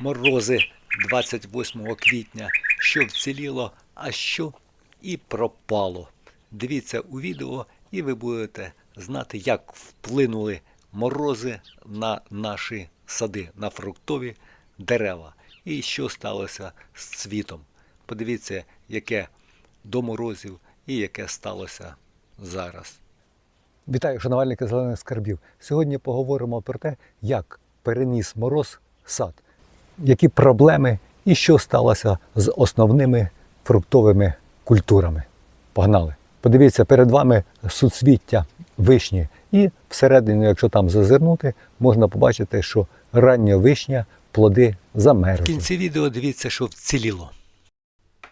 морози 28 квітня, що вціліло, а що і пропало. Дивіться у відео, і ви будете знати, як вплинули морози на наші сади, на фруктові дерева. І що сталося з цвітом. Подивіться, яке до морозів і яке сталося зараз. Вітаю, шанувальники зелених скарбів. Сьогодні поговоримо про те, як переніс мороз сад, які проблеми і що сталося з основними фруктовими культурами. Погнали! Подивіться, перед вами суцвіття вишні, і всередині, якщо там зазирнути, можна побачити, що рання вишня, плоди замерзли. В кінці відео дивіться, що вціліло.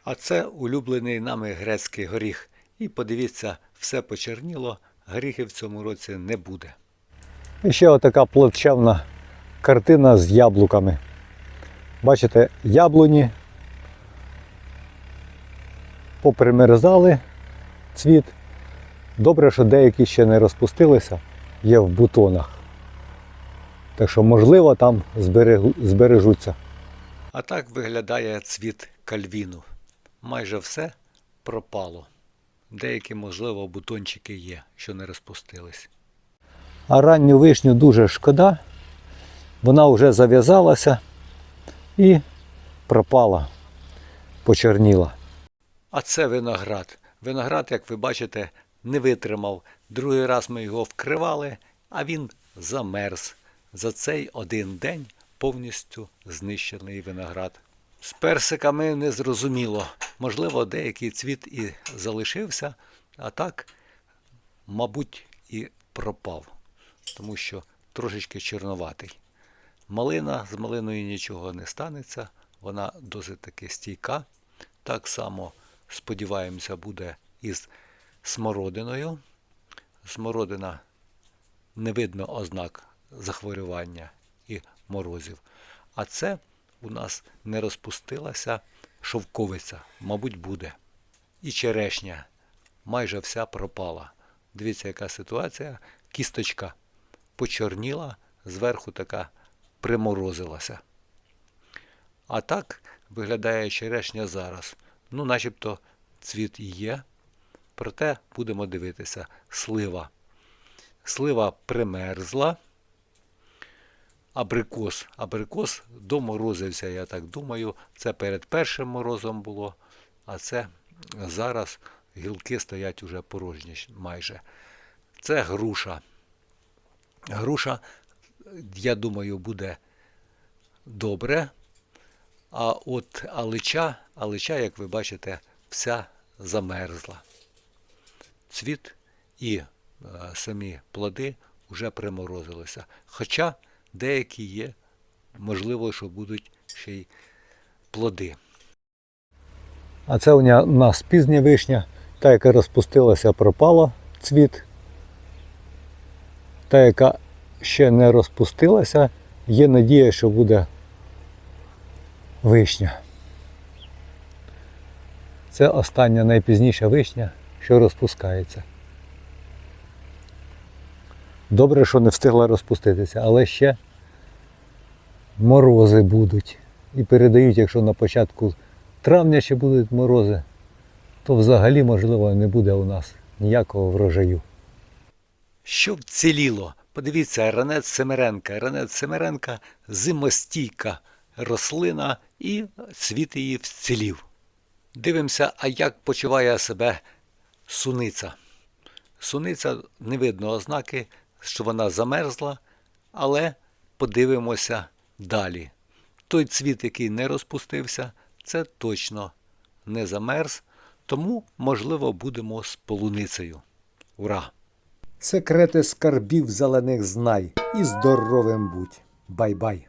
А це улюблений нами грецький горіх. І подивіться, все почерніло, горіхів в цьому році не буде. І ще отака плачевна картина з яблуками. Бачите, яблуні попримерзали цвіт. Добре, що деякі ще не розпустилися, є в бутонах. Так що, можливо, там збережуться. А так виглядає цвіт кальвіну. Майже все пропало. Деякі, можливо, бутончики є, що не розпустились. А ранню вишню дуже шкода. Вона вже зав'язалася і пропала, почерніла. А це виноград. Виноград, як ви бачите, не витримав. Другий раз ми його вкривали, а він замерз. За цей один день повністю знищений виноград. З персиками не зрозуміло. Можливо, деякий цвіт і залишився, а так, мабуть, і пропав, тому що трошечки чорноватий. Малина з малиною нічого не станеться, вона досить таки стійка. Так само, сподіваємося, буде із смородиною. Смородина не видно ознак захворювання і морозів. А це у нас не розпустилася шовковиця, мабуть, буде. І черешня майже вся пропала. Дивіться, яка ситуація. Кісточка почорніла, зверху така приморозилася. А так виглядає черешня зараз. Ну, начебто цвіт є. Проте будемо дивитися. Слива. Слива примерзла. Абрикос. Абрикос доморозився, я так думаю. Це перед першим морозом було, а це зараз гілки стоять уже порожні майже. Це груша. Груша, я думаю, буде добре. А от алича, алича, як ви бачите, вся замерзла. Цвіт і е, самі плоди вже приморозилися. Хоча деякі є, можливо, що будуть ще й плоди. А це у нас пізня вишня, та, яка розпустилася, пропала цвіт. Та, яка ще не розпустилася, є надія, що буде вишня. Це остання найпізніша вишня, що розпускається. Добре, що не встигла розпуститися, але ще морози будуть. І передають, якщо на початку травня ще будуть морози, то взагалі, можливо, не буде у нас ніякого врожаю. Що вціліло? Подивіться, ранець Семеренка. Ранець Семеренка зимостійка рослина і цвіт її вцілів. Дивимося, а як почуває себе суниця. Суниця не видно ознаки, що вона замерзла, але подивимося далі. Той цвіт, який не розпустився, це точно не замерз, тому, можливо, будемо з полуницею. Ура! Секрети скарбів зелених знай і здоровим будь. Бай-бай!